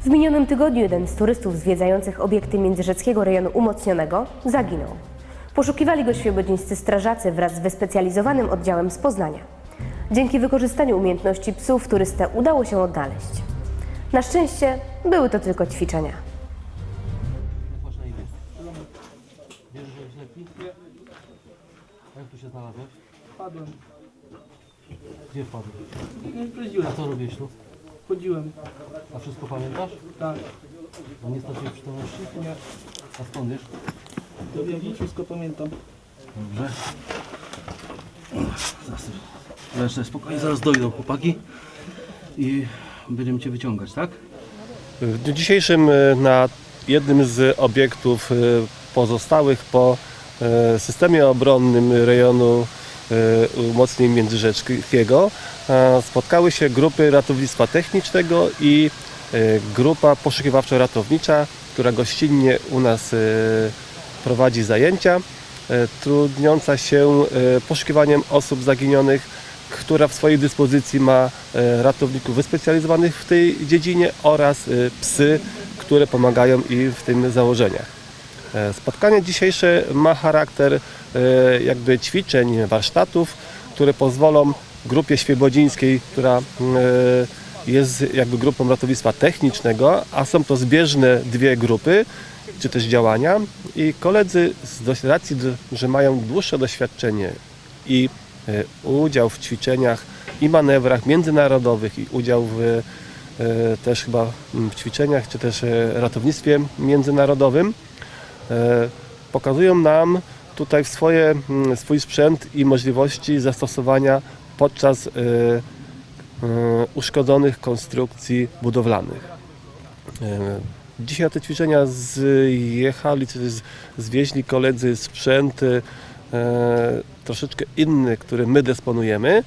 W minionym tygodniu jeden z turystów zwiedzających obiekty międzyrzeckiego rejonu umocnionego zaginął. Poszukiwali go świebodzińscy strażacy wraz z wyspecjalizowanym oddziałem z Poznania. Dzięki wykorzystaniu umiejętności psów turystę udało się odnaleźć. Na szczęście były to tylko ćwiczenia. Jak że? A tu się znalazłeś? Padłem. Gdzie wpadłeś? Nie sprawdziłem. A co robisz tu? Chodziłem. A wszystko pamiętasz? Tak. A nie straciłeś przytomności? Nie. A skąd wiesz? To wiem, wszystko pamiętam. Dobrze. Jeszcze spokojnie, zaraz dojdą chłopaki i będziemy Cię wyciągać, tak? W dniu dzisiejszym e, na jednym z obiektów e, pozostałych po e, systemie obronnym rejonu e, umocnień Międzyrzeckiego e, spotkały się grupy ratownictwa technicznego i e, grupa poszukiwawczo-ratownicza, która gościnnie u nas prowadzi zajęcia, trudniąca się poszukiwaniem osób zaginionych która w swojej dyspozycji ma ratowników wyspecjalizowanych w tej dziedzinie oraz psy, które pomagają im w tym założeniach. E, Spotkanie dzisiejsze ma charakter e, jakby ćwiczeń, warsztatów, które pozwolą grupie świebodzińskiej, która e, jest jakby grupą ratownictwa technicznego, a są to zbieżne dwie grupy, czy też działania. I koledzy z racji, że mają dłuższe doświadczenie i udział w ćwiczeniach i manewrach międzynarodowych i udział w też chyba w ćwiczeniach czy też ratownictwie międzynarodowym pokazują nam tutaj swoje, m, swój sprzęt i możliwości zastosowania podczas e, e, uszkodzonych konstrukcji budowlanych. E, Dzisiaj na te ćwiczenia zjechali, zwieźli koledzy sprzęt e, troszeczkę inny, który my dysponujemy.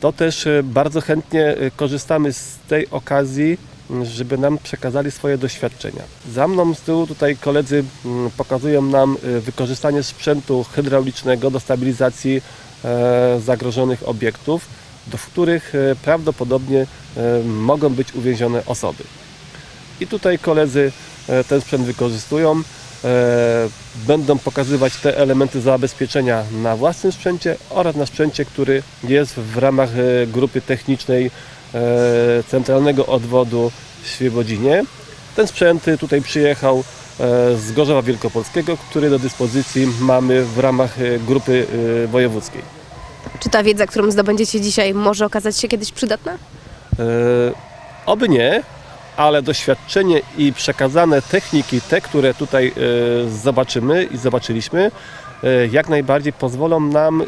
To też e, bardzo chętnie e, korzystamy z tej okazji, żeby nam przekazali swoje doświadczenia. Za mną z tyłu tutaj koledzy m, pokazują nam e, wykorzystanie sprzętu hydraulicznego do stabilizacji e, zagrożonych obiektów, do których e, prawdopodobnie e, mogą być uwięzione osoby. I tutaj koledzy ten sprzęt wykorzystują. E, Będą pokazywać te elementy zabezpieczenia na własnym sprzęcie oraz na sprzęcie, który jest w ramach e, grupy technicznej e, Centralnego Odwodu w Świebodzinie. Ten sprzęt tutaj przyjechał z Gorzowa Wielkopolskiego, który do dyspozycji mamy w ramach grupy wojewódzkiej. Czy ta wiedza, którą zdobędziecie dzisiaj, może okazać się kiedyś przydatna? Oby nie, ale doświadczenie i przekazane techniki, te, które tutaj e, zobaczymy i zobaczyliśmy, e, jak najbardziej pozwolą nam e,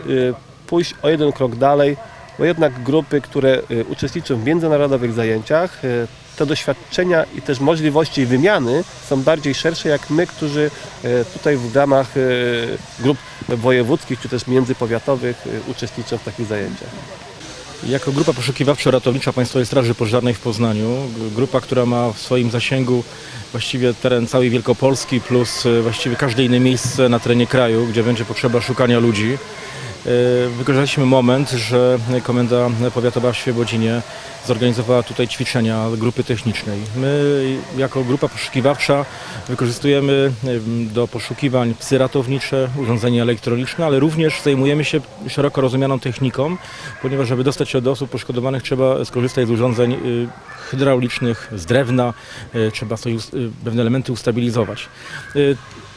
pójść o jeden krok dalej, bo jednak grupy, które uczestniczą w międzynarodowych zajęciach, te doświadczenia i też możliwości wymiany są bardziej szersze, jak my, którzy tutaj w ramach grup wojewódzkich czy też międzypowiatowych uczestniczą w takich zajęciach. Jako grupa poszukiwawczo-ratownicza Państwowej Straży Pożarnej w Poznaniu, grupa, która ma w swoim zasięgu właściwie teren całej Wielkopolski plus e, właściwie każde inne miejsce na terenie kraju, gdzie będzie potrzeba szukania ludzi. E, Wykorzystaliśmy moment, że Komenda Powiatowa w Świebodzinie zorganizowała tutaj ćwiczenia grupy technicznej. My jako grupa poszukiwawcza wykorzystujemy em, do poszukiwań psy ratownicze, urządzenia elektroniczne, ale również zajmujemy się szeroko rozumianą techniką, ponieważ żeby dostać się do osób poszkodowanych trzeba skorzystać z urządzeń y, hydraulicznych, z drewna, y, trzeba y, pewne elementy ustabilizować.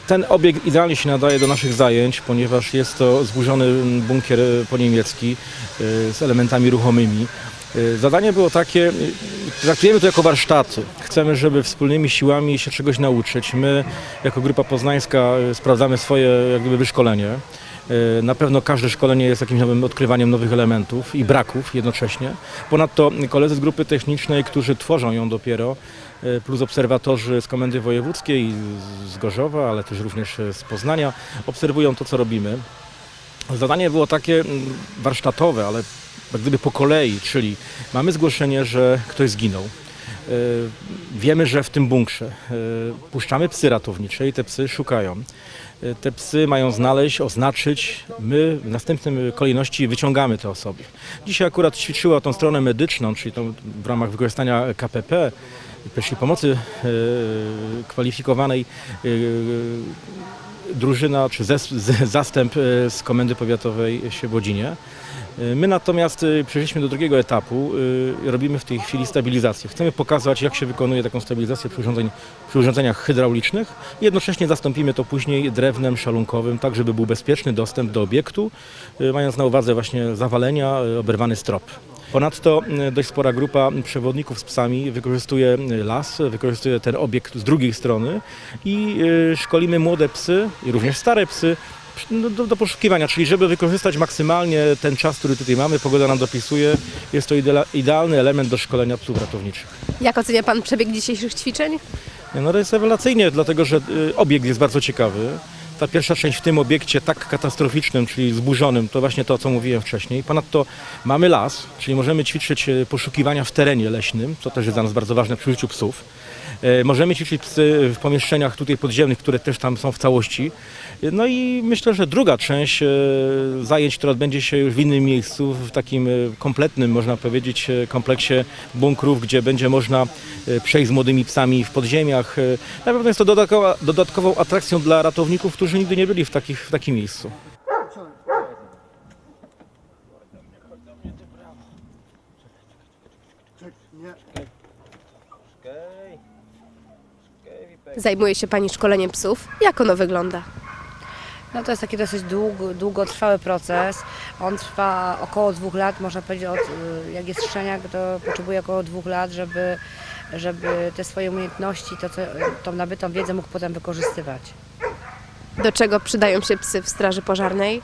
Ten obiekt idealnie się nadaje do naszych zajęć, ponieważ jest to zburzony bunkier poniemiecki y, z elementami ruchomymi. Y, Zadanie było takie, y, traktujemy to jako warsztaty. Chcemy, żeby wspólnymi siłami się czegoś nauczyć. My jako grupa poznańska sprawdzamy swoje jak gdyby wyszkolenie. Na pewno każde szkolenie jest jakimś nowym odkrywaniem nowych elementów i braków jednocześnie. Ponadto koledzy z grupy technicznej, którzy tworzą ją dopiero, plus obserwatorzy z Komendy Wojewódzkiej, z Gorzowa, ale też również y, z Poznania, obserwują to, co robimy. Zadanie było takie mm, warsztatowe, ale jak gdyby po kolei, czyli mamy zgłoszenie, że ktoś zginął. Y, Wiemy, że w tym bunkrze puszczamy psy ratownicze i te psy szukają. E, Te psy mają znaleźć, oznaczyć. My w następnym kolejności wyciągamy te osoby. Dzisiaj akurat ćwiczyła tą stronę medyczną, czyli tą w ramach wykorzystania KPP, pierwszej pomocy e, kwalifikowanej e, drużyna czy zastęp e, z Komendy Powiatowej w Świebodzinie. My natomiast przeszliśmy do drugiego etapu. Robimy w tej chwili stabilizację. Chcemy pokazać, jak się wykonuje taką stabilizację przy, urządzeń, przy urządzeniach hydraulicznych. Jednocześnie zastąpimy to później drewnem szalunkowym, tak żeby był bezpieczny dostęp do obiektu, mając na uwadze właśnie zawalenia, oberwany strop. Ponadto e, dość spora grupa przewodników z psami wykorzystuje e, las, wykorzystuje ten obiekt z drugiej strony i e, szkolimy młode psy i również stare psy no, do, do poszukiwania, czyli żeby wykorzystać maksymalnie ten czas, który tutaj mamy, pogoda nam dopisuje, jest to idea, idealny element do szkolenia psów ratowniczych. Jak ocenia Pan przebieg dzisiejszych ćwiczeń? No to jest rewelacyjnie, dlatego że obiekt jest bardzo ciekawy. Ta pierwsza część w tym obiekcie tak katastroficznym, czyli zburzonym, to właśnie to, co mówiłem wcześniej. Ponadto mamy las, czyli możemy ćwiczyć y, poszukiwania w terenie leśnym, co też jest dla nas bardzo ważne przy użyciu psów. E, Możemy ćwiczyć psy w pomieszczeniach tutaj podziemnych, które też tam są w całości. No i myślę, że druga część e, zajęć, która odbędzie się już w innym miejscu, w takim e, kompletnym, można powiedzieć, e, kompleksie bunkrów, gdzie będzie można przejść z młodymi psami w podziemiach. Na pewno jest to dodatkowa, dodatkową atrakcją dla ratowników, którzy nigdy nie byli w, takich, w takim miejscu. Zajmuje się Pani szkoleniem psów. Jak ono wygląda? No to jest taki dosyć długo, długotrwały proces. On trwa około dwóch lat, można powiedzieć, od, y, jak jest szczeniak, to potrzebuje około dwóch lat, żeby, żeby te swoje umiejętności, to, co, tą nabytą wiedzę mógł potem wykorzystywać. Do czego przydają się psy w Straży Pożarnej?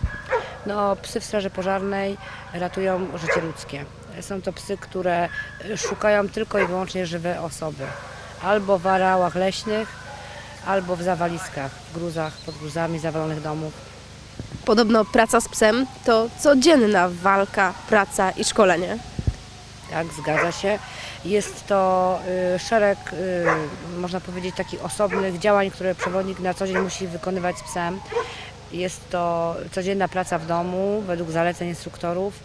No, psy w straży pożarnej ratują życie ludzkie. Są to psy, które szukają tylko i wyłącznie żywe osoby. Albo w areałach leśnych, albo w zawaliskach, w gruzach, pod gruzami zawalonych domów. Podobno praca z psem to codzienna walka, praca i szkolenie. Tak, zgadza się. Jest to y, szereg, y, można powiedzieć, takich osobnych działań, które przewodnik na co dzień musi wykonywać z psem. Jest to codzienna praca w domu według zaleceń instruktorów.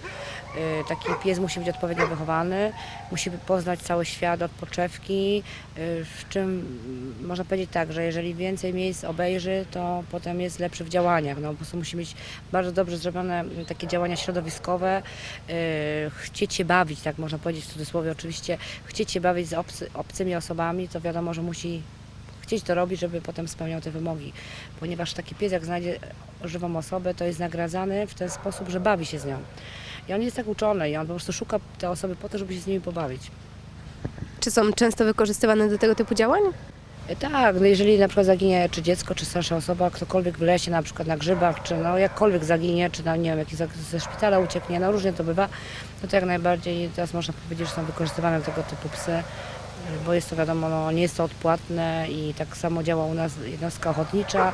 Y, Taki pies musi być odpowiednio wychowany, musi poznać cały świat od poczewki, y, w czym mm, można powiedzieć tak, że jeżeli więcej miejsc obejrzy, to potem jest lepszy w działaniach. No, po prostu musi mieć bardzo dobrze zrobione mm, takie działania środowiskowe, y, chcieć się bawić, tak można powiedzieć w cudzysłowie oczywiście, chcieć się bawić z obcy, obcymi osobami, to wiadomo, że musi chcieć to robić, żeby potem spełniał te wymogi. Ponieważ taki pies, jak znajdzie żywą osobę, to jest nagradzany w ten sposób, że bawi się z nią. I on jest tak uczony i on po prostu szuka te osoby po to, żeby się z nimi pobawić. Czy są często wykorzystywane do tego typu działań? E, Tak, no jeżeli na przykład zaginie czy dziecko, czy starsza osoba, ktokolwiek w lesie, na przykład na grzybach, czy no jakkolwiek zaginie, czy na, nie wiem, jakiś ze szpitala ucieknie, no różnie to bywa, no to jak najbardziej teraz można powiedzieć, że są wykorzystywane tego typu psy, bo jest to wiadomo, no, nie jest to odpłatne i tak samo działa u nas jednostka ochotnicza,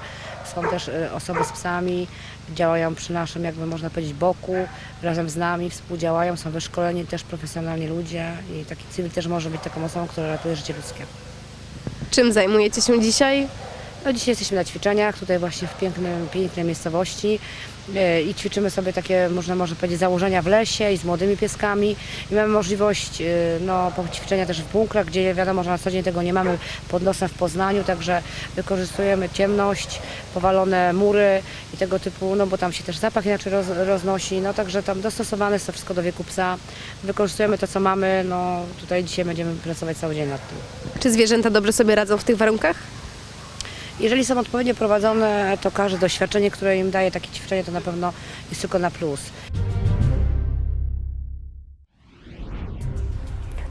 są też y, osoby z psami, działają przy naszym, jakby można powiedzieć, boku, razem z nami, współdziałają, są wyszkoleni też profesjonalni ludzie i taki cywil też może być taką osobą, która ratuje życie ludzkie. Czym zajmujecie się dzisiaj? No dzisiaj jesteśmy na ćwiczeniach, tutaj właśnie w pięknym, pięknej miejscowości e, i ćwiczymy sobie takie, można może powiedzieć, założenia w lesie i z młodymi pieskami i mamy możliwość e, no, ćwiczenia też w bunkrach, gdzie wiadomo, że na co dzień tego nie mamy pod nosem w Poznaniu, także wykorzystujemy ciemność, powalone mury i tego typu, no bo tam się też zapach inaczej roz, roznosi, no także tam dostosowane jest to wszystko do wieku psa. Wykorzystujemy to, co mamy, no tutaj dzisiaj będziemy pracować cały dzień nad tym. Czy zwierzęta dobrze sobie radzą w tych warunkach? Jeżeli są odpowiednio prowadzone, to każde doświadczenie, które im daje takie ćwiczenie, to na pewno jest tylko na plus.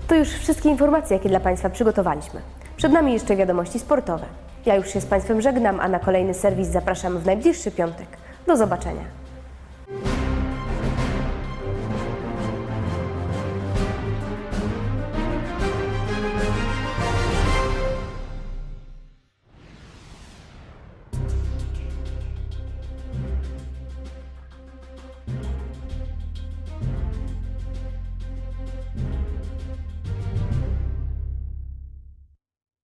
To już wszystkie informacje, jakie dla Państwa przygotowaliśmy. Przed nami jeszcze wiadomości sportowe. Ja już się z Państwem żegnam, a na kolejny serwis zapraszam w najbliższy piątek. Do zobaczenia.